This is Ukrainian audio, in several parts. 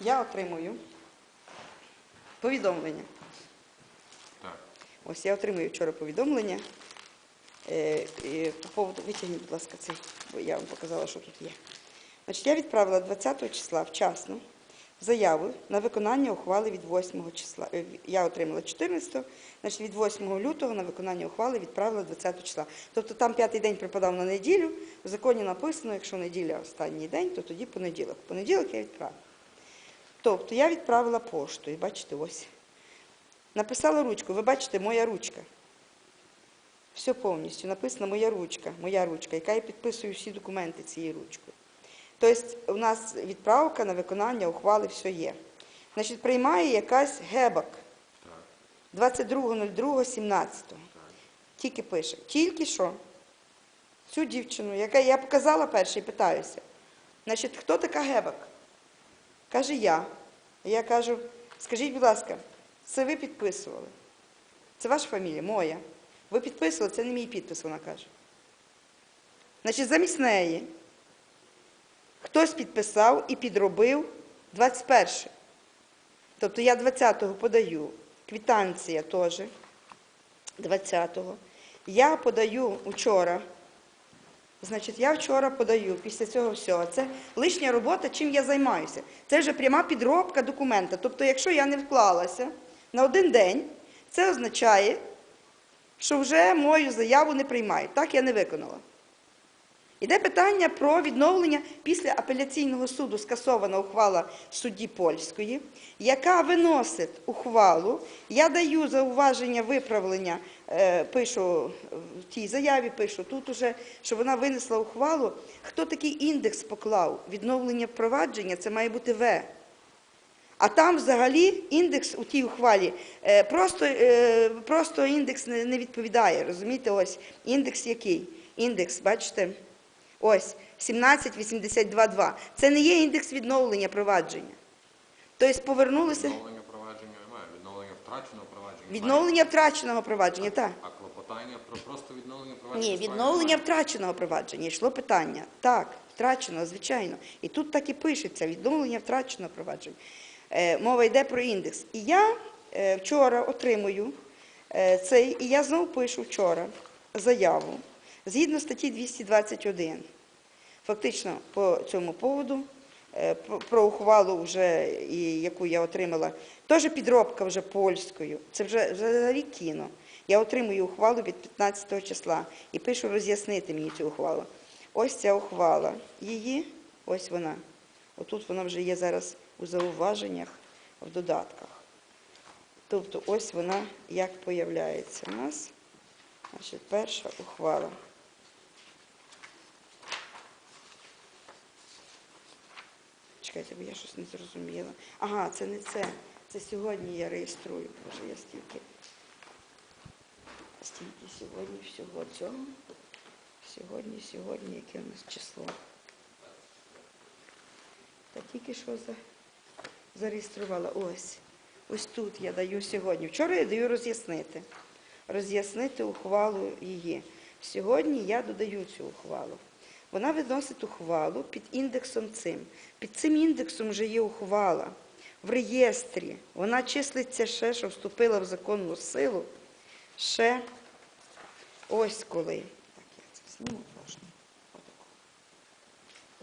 я отримую повідомлення. Так. Ось я отримую вчора повідомлення. Е, і по поводу, витягніть, будь ласка, цей, бо я вам показала, що тут є. Значить, я відправила 20 числа вчасно заяву на виконання ухвали від 8 числа. Е, Я отримала 14, значить від 8 лютого на виконання ухвали відправила 20 числа. Тобто там п'ятий день припадав на неділю. В законі написано, якщо неділя останній день, то тоді понеділок. В понеділок я відправила. Тобто я відправила поштою, бачите, ось. Написала ручку, ви бачите, моя ручка. Все повністю написано моя ручка, моя ручка, яка я підписую всі документи цією ручкою. Тобто у нас відправка на виконання ухвали все є. Значить, приймає якась гебак 22.02.17. Тільки пише, тільки що цю дівчину, яка я показала перше і питаюся, значить, хто така гебак? Каже я. Я кажу, скажіть, будь ласка, це ви підписували? Це ваша фамілія, моя. Ви підписували, це не мій підпис, вона каже. Значить, замість неї хтось підписав і підробив 21. Тобто я 20-го подаю, квитанція теж. 20-го. Я подаю вчора. Значить, я вчора подаю після цього всього. Це лишня робота, чим я займаюся. Це вже пряма підробка документа. Тобто, якщо я не вклалася на один день, це означає, що вже мою заяву не приймають. Так я не виконала. Іде питання про відновлення після апеляційного суду скасована ухвала судді польської, яка виносить ухвалу. Я даю зауваження виправлення, е, пишу в тій заяві, пишу тут уже, що вона винесла ухвалу. Хто такий індекс поклав? Відновлення впровадження це має бути В. А там взагалі індекс у тій ухвалі е, просто, е, просто індекс не, відповідає. Розумієте, ось індекс який? Індекс, бачите? Ось 1782.2. Це не є індекс відновлення провадження. Тобто повернулися Відновлення провадження немає. Відновлення втраченого провадження. відновлення втраченого провадження. Так. А клопотання про просто відновлення провадження. Ні, відновлення втраченого провадження. Йшло питання. Так, втраченого, звичайно. І тут так і пишеться відновлення втраченого провадження. Е, мова йде про індекс. І я е, вчора отримую е, цей, і я знову пишу вчора заяву згідно статті 221. Фактично по цьому поводу, е, про- ухвалу, вже, яку я отримала, теж підробка вже польською. Це вже, вже за рік кіно. Я отримую ухвалу від 15 числа і пишу роз'яснити мені цю ухвалу. Ось ця ухвала. Її, ось вона. Отут вона вже є зараз у зауваженнях, в додатках. Тобто ось вона як появляється у нас. Значить, перша ухвала. Чекайте, бо я щось не зрозуміла. Ага, це не це. Це сьогодні я реєструю. Боже, я стільки. Стільки сьогодні всього цього. Сьогодні, сьогодні, яке у нас число. Та тільки що за... зареєструвала. Ось. Ось тут я даю сьогодні. Вчора я даю роз'яснити. Роз'яснити ухвалу її. Сьогодні я додаю цю ухвалу. Вона виносить ухвалу під індексом цим. Під цим індексом вже є ухвала. В реєстрі вона числиться ще, що вступила в законну силу. Ще ось коли. Так, я це зніму.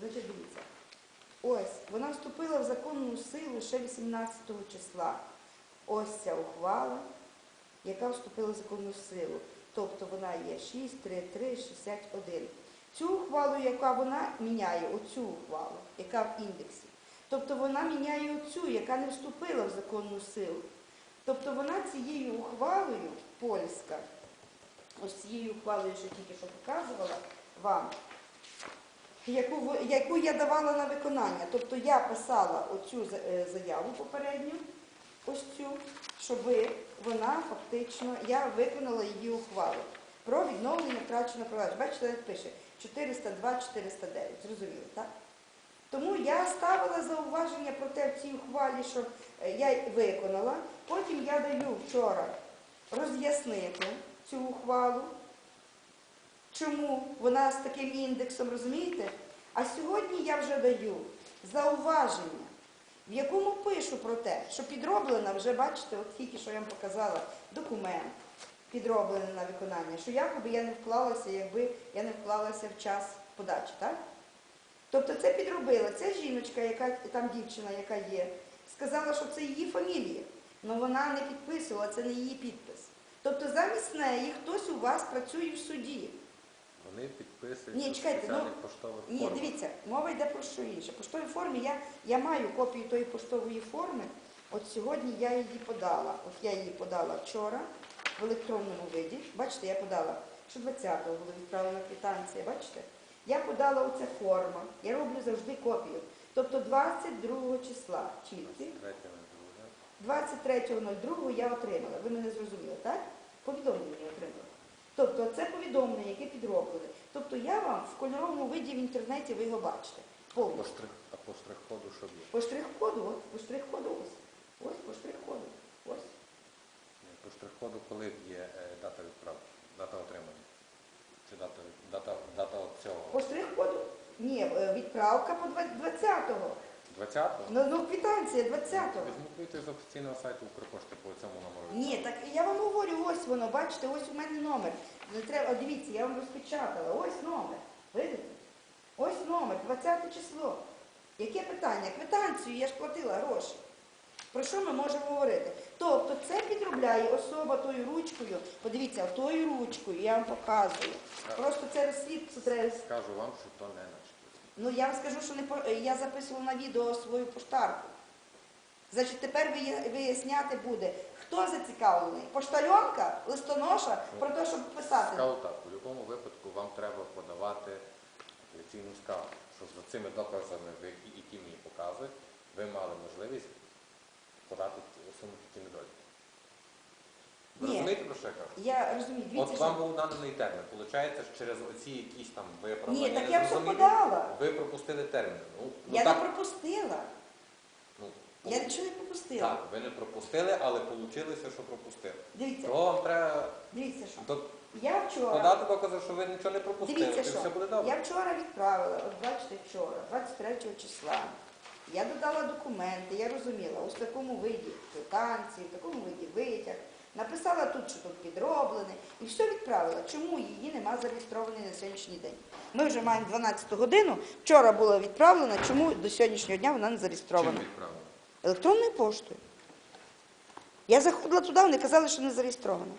Значить, дивіться. Ось, вона вступила в законну силу ще 18 числа. Ось ця ухвала, яка вступила в законну силу. Тобто вона є 6, 3, 3, 61. Цю ухвалу, яка вона міняє, оцю ухвалу, яка в індексі. Тобто вона міняє оцю, яка не вступила в законну силу. Тобто вона цією ухвалою, польська, ось цією ухвалою, що тільки що показувала вам, яку, яку я давала на виконання. Тобто я писала оцю е, заяву попередню, ось цю, щоб вона фактично, я виконала її ухвалу про відновлення втраченого провадження. Бачите, як пише 402, 409. Зрозуміло, так? Тому я ставила зауваження про те в цій ухвалі, що е, я виконала. Потім я даю вчора роз'яснити цю ухвалу, чому вона з таким індексом, розумієте? А сьогодні я вже даю зауваження в якому пишу про те, що підроблена, вже бачите, от тільки що я вам показала документ, підроблений на виконання, що якоби я не вклалася, якби я не вклалася в час подачі, так? Тобто це підробила, ця жіночка, яка там дівчина, яка є, сказала, що це її фамілія. але вона не підписувала, це не її підпис. Тобто замість неї хтось у вас працює в суді. Вони підписують Ні, чекайте, ну, поштових Ні, формах. дивіться, мова йде про що інше. Поштовій формі я, я маю копію тої поштової форми. От сьогодні я її подала. От я її подала вчора в електронному виді. Бачите, я подала, що 20-го була відправлена квитанція, бачите? Я подала оця форма. Я роблю завжди копію. Тобто 22 числа було, 23.02 я отримала. Ви мене зрозуміли, так? Повідомлення я отримала. Тобто це повідомлення, яке підроблене. Тобто я вам в кольоровому виді в інтернеті ви його бачите. По Повністю. а по штрих-коду що є? По штрих-коду, от, по штрих-коду ось. Ось по штрих-коду. Штрих-коду коли є е, дата відправки, дата отримання? Чи дата, дата, дата от цього? По штрих-коду. Ні, е, відправка по 20-го. 20-го? Ну, ну квитанція 20-го. Візьму квитки з офіційного сайту Укрпошти по цьому номеру. Ні, так я вам говорю, ось воно, бачите, ось у мене номер. Не треба, дивіться, я вам розпечатала. Ось номер. Видите? Ось номер, 20 число. Яке питання? Квитанцію, я ж платила гроші. Про що ми можемо говорити? Тобто це підробляє особа тою ручкою. Подивіться, тою ручкою, я вам показую. Просто це розслідство треба. Скажу вам, що то не наш. Ну я вам скажу, що не по- я записувала на відео свою поштарку. Значить, тепер виясняти буде, хто зацікавлений. Поштальонка, листоноша, про те, щоб писати. Скажу так, у будь-якому випадку вам треба подавати апеляційну скаргу, що за цими доказами, ви- які мені показують, ви мали можливість подати усунути ті недоліки. Ви Ні. розумієте, про що я кажу? Я розумію, дивіться, От вам що... був наданий термін. Получається, що через оці якісь там виправлення Ні, так я все незрозумілі, подала. Ви пропустили термін. Ну, ну, Я так, не пропустила. ну, Я нічого не пропустила. так, ви не пропустили, але вийшло, що пропустили. Дивіться, Того вам треба дивіться, що. до- Я вчора... подати докази, що ви нічого не пропустили, Дивіться, і що все буде добре. я вчора відправила, от бачите, вчора, 23 числа. Я додала документи, я розуміла, ось в такому виді квитанції, в такому виді витяг. Написала тут, що тут підроблене, і все відправила. Чому її нема зареєстрованої на сьогоднішній день? Ми вже маємо 12 годину. Вчора була відправлена, чому до сьогоднішнього дня вона не Чим зареєстрована? Електронною поштою. Я заходила туди, вони казали, що не зареєстрована.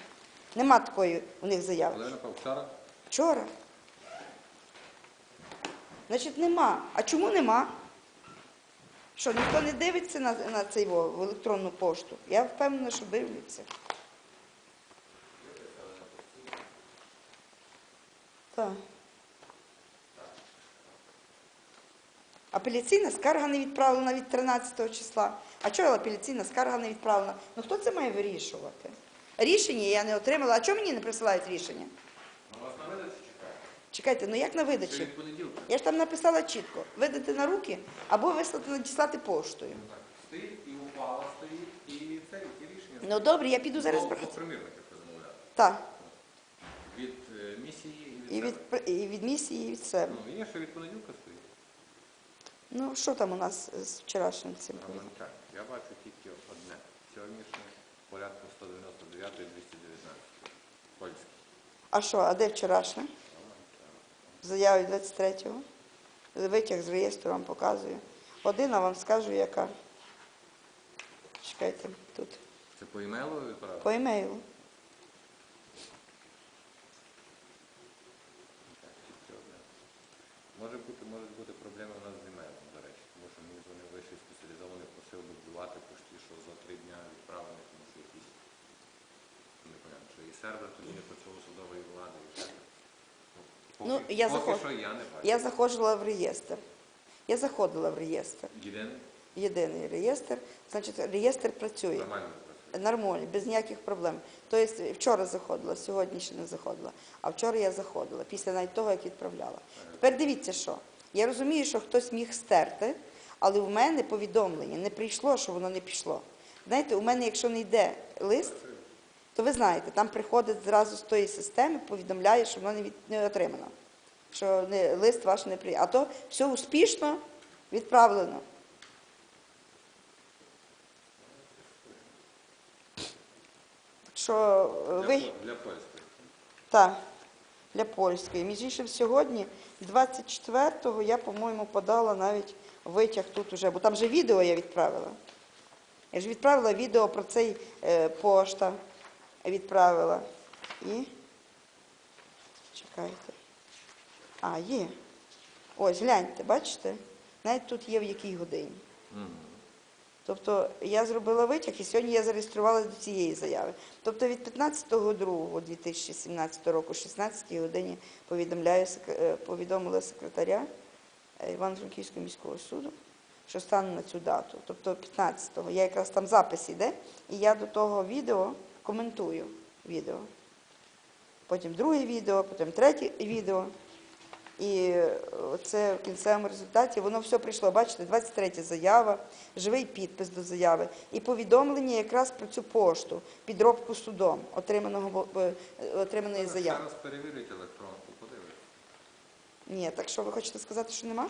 Нема такої у них заяви. Напав вчора? Вчора. Значить, нема. А чому нема? Що, ніхто не дивиться на, на цей в електронну пошту? Я впевнена, що дивляться. Так. Апеляційна скарга не відправлена від 13 числа. А чого апеляційна скарга не відправлена? Ну хто це має вирішувати? Рішення я не отримала. А чому мені не присилають рішення? На вас на видачі чекає. Чекайте, ну як на видачі? Я ж там написала чітко, видати на руки або вислати надіслати поштою. Так, Стоїть і упала стоїть, і це, і рішення. Ну добре, я піду зараз брати. Так, Від е, місії і і від від, себе. і від місії, і від себе. Ну, є ще від понеділка стоїть. Ну, що там у нас з вчорашнім цим? Я бачу тільки одне. Сьогоднішнє порядку 199 і 219. Польський. А що, а де вчорашнє? В заяві 23-го. Витяг з реєстру вам показую. Година вам скажу, яка. Чекайте, тут. Це по імейлу відправили? По емейлу. Тільки. Може бути, можуть бути проблеми у нас з імейлом, до речі, тому що мені дзвонив вищий спеціалізований, просив дублювати пошті, що за три дня відправлено, тому що якісь непонятно, що і сервер тоді не працював судової влади, і все. Ну, я поки заход- що я не бачу. Я заходила в реєстр. Я заходила в реєстр. Єдиний Єдиний реєстр. Значить, реєстр працює. нормально працює. Нормально, без ніяких проблем. Тобто вчора заходила, сьогодні ще не заходила. А вчора я заходила, після навіть того, як відправляла. Тепер дивіться, що. Я розумію, що хтось міг стерти, але в мене повідомлення не прийшло, що воно не пішло. Знаєте, у мене, якщо не йде лист, то ви знаєте, там приходить зразу з тої системи, повідомляє, що воно не, від... не отримано, що не... лист ваш не прийняв. А то все успішно відправлено. Що е, ви... Для, польської. Так, для польської. Між іншим, сьогодні, 24-го, я, по-моєму, подала навіть витяг тут уже, бо там вже відео я відправила. Я ж відправила відео про цей е, пошта. Відправила. І. Чекайте. А, є. Ось, гляньте, бачите? Навіть тут є в якій годині. Тобто я зробила витяг і сьогодні я зареєструвалася до цієї заяви. Тобто від 15.02.2017 року, 16 годині повідомляю, е, повідомила секретаря е, Івано-Франківського міського суду, що стану на цю дату. Тобто 15-го. Я якраз там запис іде, і я до того відео коментую відео. Потім друге відео, потім третє відео. І це в кінцевому результаті воно все прийшло. Бачите, 23 заява, живий підпис до заяви і повідомлення якраз про цю пошту, підробку судом отриманого е, отриманої заяви. раз перевіріть електронку, подивитися. Ні, так що ви хочете сказати, що нема?